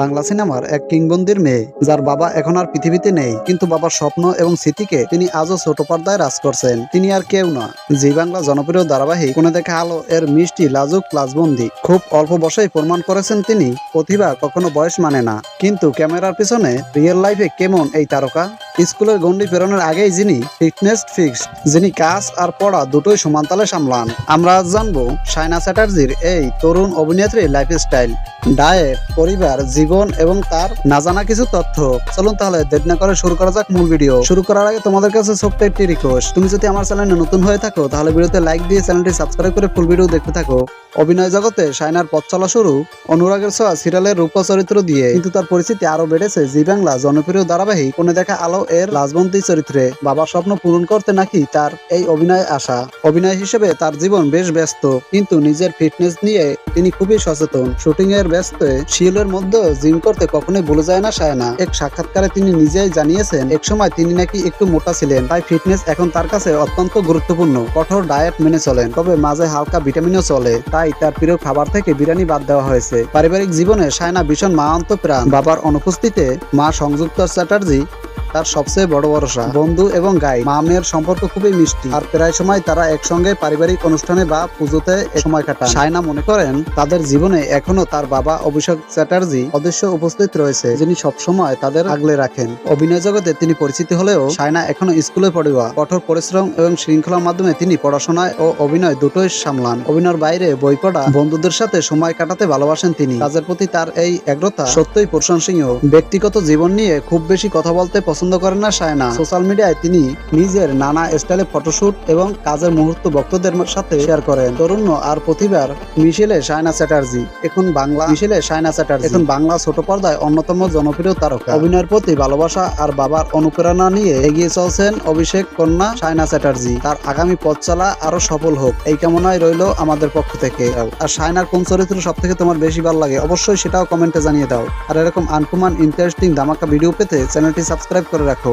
বাংলা সিনেমার এক কিংবন্দির মেয়ে, যার বাবা এখন আর পৃথিবীতে নেই, কিন্তু বাবার স্বপ্ন এবং স্মৃতিকে তিনি আজও ছোট পর্দায় রাজ করছেন। তিনি আর কেউ না। জি বাংলা জনপ্রিয় ধারাবাহিক কোনে দেখা আলো এর মিষ্টি, লাজুক প্লাসবন্দি খুব অল্প বয়সেই প্রমাণ করেছেন তিনি, প্রতিভা কখনো বয়স মানে না। কিন্তু ক্যামেরার পিছনে রিয়েল লাইফে কেমন এই তারকা? স্কুলের গন্ডি পেরোনোর আগেই যিনি ফিটনেস ফিক্সড, যিনি কাজ আর পড়া দুটোই সমানতালে সামলান। আমরা আজ জানব সাইনা চ্যাটার্জির এই তরুণ অভিনেত্রী লাইফস্টাইল ডায়েট পরিবার, জীবন এবং তার না জানা কিছু তথ্য। চলুন তাহলে দেরি না করে শুরু করা যাক মূল ভিডিও শুরু করার আগে তোমাদের কাছে ছোট্ট একটি রিকোয়েস্ট তুমি যদি আমার চ্যানেলে নতুন হয়ে থাকো, তাহলে ভিডিওতে লাইক দিয়ে চ্যানেলটি সাবস্ক্রাইব করে ফুল ভিডিও দেখতে থাকো। অভিনয় জগতে সাইনার পথ চলা শুরু অনুরাগের ছোঁয়া সিরিয়ালের রূপ চরিত্র দিয়ে। কিন্তু তার পরিচিতি আরও বেড়েছে জি বাংলা জনপ্রিয় ধারাবাহিক। কোনে দেখা আলো এর লাজবন্তী চরিত্রে বাবার স্বপ্ন পূরণ করতে নাকি তার এই অভিনয় আশা অভিনয় হিসেবে তার জীবন বেশ ব্যস্ত, কিন্তু নিজের ফিটনেস নিয়ে তিনি খুবই সচেতন। শুটিং এর ব্যস্ত শিলের মধ্যে জিম করতে কখনোই ভুলে যায় না সায়না। এক সাক্ষাৎকারে তিনি নিজেই জানিয়েছেন এক সময় তিনি নাকি একটু মোটা ছিলেন, তাই ফিটনেস এখন তার কাছে অত্যন্ত গুরুত্বপূর্ণ, কঠোর ডায়েট মেনে চলেন, তবে মাঝে হালকা ভিটামিনও চলে, তাই তার প্রিয় খাবার থেকে বিরিয়ানি বাদ দেওয়া হয়েছে। পারিবারিক জীবনে সায়না ভীষণ মা প্রাণ। বাবার অনুপস্থিতিতে মা সংযুক্ত চ্যাটার্জি তার সবচেয়ে বড় ভরসা। বন্ধু এবং গাই। মা মেয়ের সম্পর্ক খুবই মিষ্টি। আর প্রায় সময় তারা একসঙ্গে পারিবারিক অনুষ্ঠানে বা পুজোতে সময় কাটান। সায়না মনে করেন, তাদের জীবনে এখনও তার বাবা অভিষেক চ্যাটার্জি অদৃশ্য উপস্থিত রয়েছে, যিনি সবসময় তাদের আগলে রাখেন। অভিনয় জগতে তিনি পরিচিত হলেও সায়না এখনও স্কুলে পড়ুয়া। কঠোর পরিশ্রম এবং শৃঙ্খলার মাধ্যমে তিনি পড়াশোনায় ও অভিনয় দুটোই সামলান। অভিনয়ের বাইরে বই পড়া, বন্ধুদের সাথে সময় কাটাতে ভালোবাসেন তিনি। কাজের প্রতি তার এই এগ্রতা সত্যই প্রশংসনীয়। ব্যক্তিগত জীবন নিয়ে খুব বেশি কথা বলতে পছন্দ করেন না সায়না। সোশ্যাল মিডিয়ায় তিনি নিজের নানা স্টাইলে ফটোশুট এবং কাজের মুহূর্ত ভক্তদের সাথে শেয়ার করেন। তরুণ আর প্রতিভার মিশেলে সায়না চ্যাটার্জি, এখন বাংলা মিশেলে সায়না চ্যাটার্জি, এখন বাংলা ছোট পর্দায় অন্যতম জনপ্রিয় তারকা। অভিনয়ের প্রতি ভালোবাসা আর বাবার অনুপ্রেরণা নিয়ে এগিয়ে চলছেন অভিষেক কন্যা সায়না চ্যাটার্জি। তার আগামী পথ চলা আরও সফল হোক, এই কামনায় রইল আমাদের পক্ষ থেকে। আর সায়নার কোন চরিত্র সব থেকে তোমার বেশি ভালো লাগে, অবশ্যই সেটাও কমেন্টে জানিয়ে দাও। আর এরকম আনকমান ইন্টারেস্টিং ধামাকা ভিডিও পেতে চ্যানেলটি সাবস্ক্রাইব করে রাখো